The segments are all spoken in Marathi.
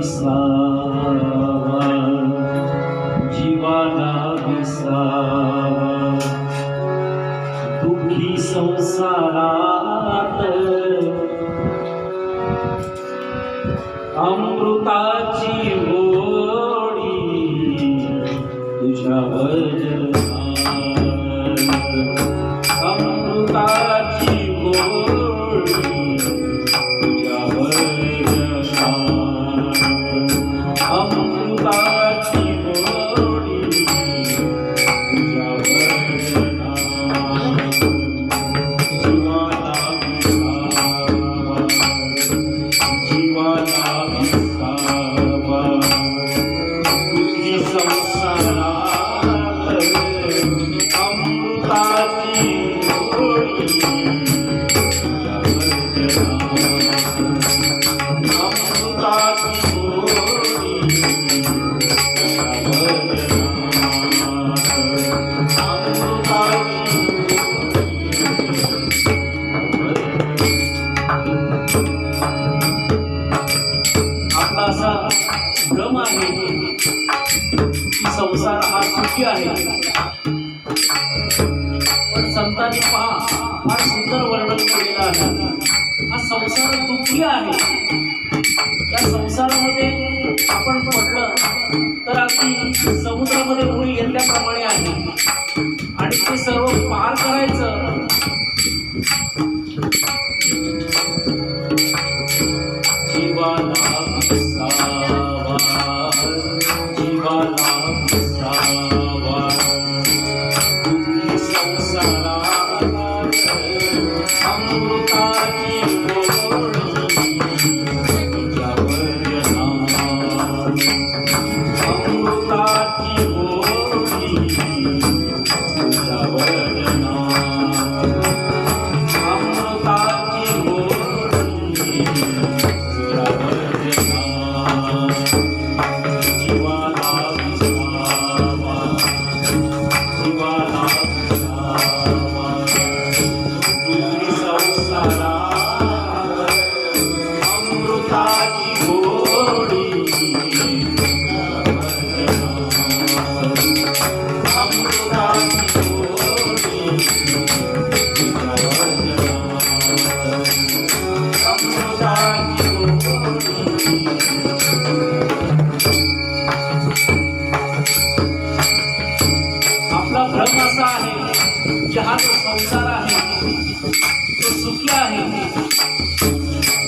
विसावा जीवाला विसावा. दुःखी संसारात अमृताची आहे पण संतांनी पहा फार सुंदर वर्णन केलेलं आहे. हा संसार दुःखी आहे. या संसारामध्ये आपण म्हटलं तर अगदी समुद्रामध्ये मुळी घेतल्याप्रमाणे आहे. आणि ते सर्व पार करायचं संसारात अमृताची भ्रम असा आहे चहा जो संसार आहे तो सुखी आहे.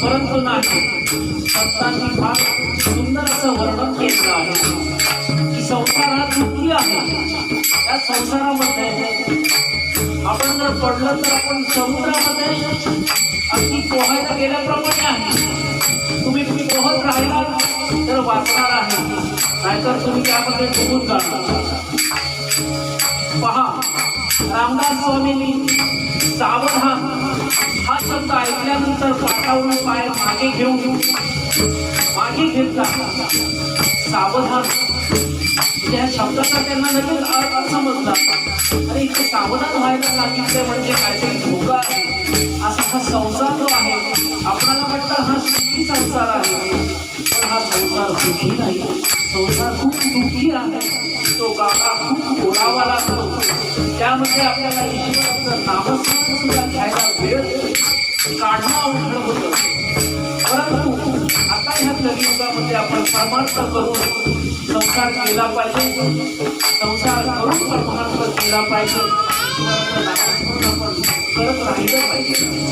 परंतु नाही संतांनी फार सुंदर असं वर्णन केलेलं आहे की संसार हा दुःखी आहे. त्या संसारामध्ये आपण जर पडलं तर आपण समुद्रामध्ये अगदी पोहायला गेल्याप्रमाणे आहे. तुम्ही तुम्ही पोहत राहिला तर वाचणार आहे. नाहीतर तुम्ही त्यामध्ये डुबून जाणार. पहा. रामदास स्वामींनी सावधान हा शब्द ऐकल्यानंतर पाठावरून पाय मागे घेऊन मागे घेतला. सावधान त्या शब्दाचा त्यांना लगेच अर्थ समजला. आणि इथे सावधान व्हायला सांगितले म्हणजे काहीतरी धोका आहे. असा हा संसार जो आहे आपल्याला वाटतं हा सुखी संसार आहे. पण हा संसार सुखी नाही. संसार खूप दुःखी आहे. तो गाडा खूप ओढावा लागतो. त्यामध्ये आपल्याला ईश्वराचं नामस्मरण सुद्धा घ्यायला वेळ काढणं अवघड होतं. परंतु आता ह्या कलियुगामध्ये आपण परमार्थ करून संसार केला पाहिजे. संसार करून परमार्थ केला पाहिजे. ईश्वराचं नामस्मरण आपण करत राहिलं पाहिजे.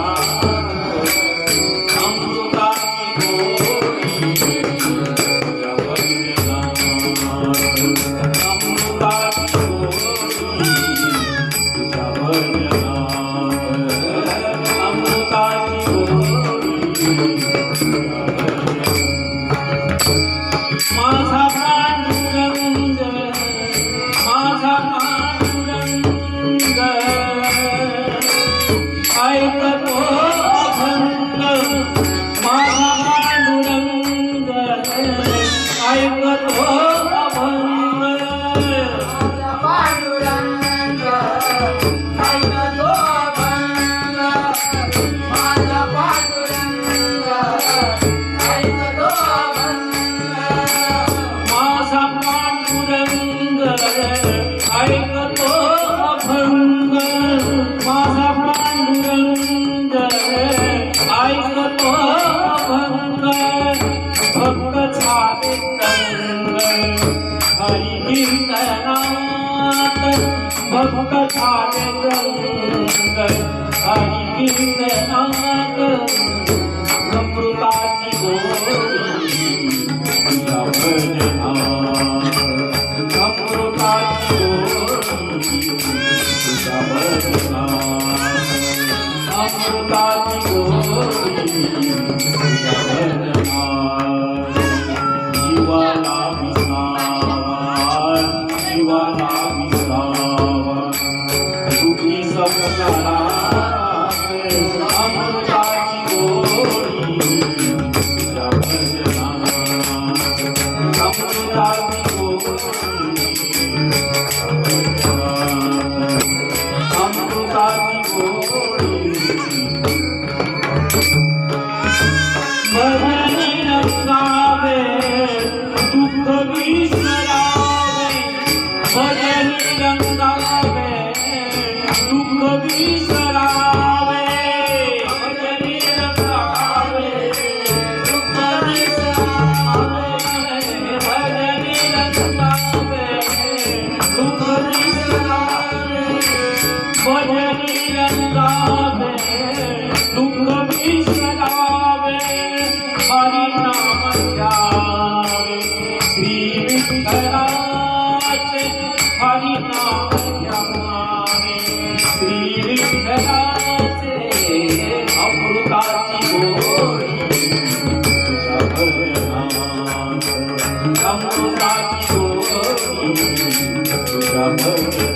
thank you You.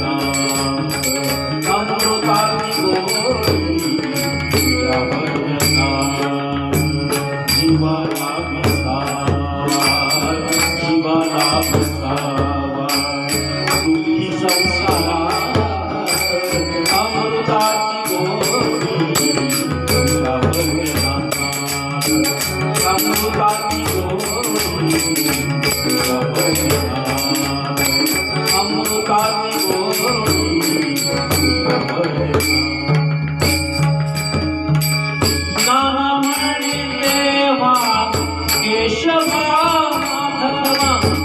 भजनात अमृताची गोडी માથમાં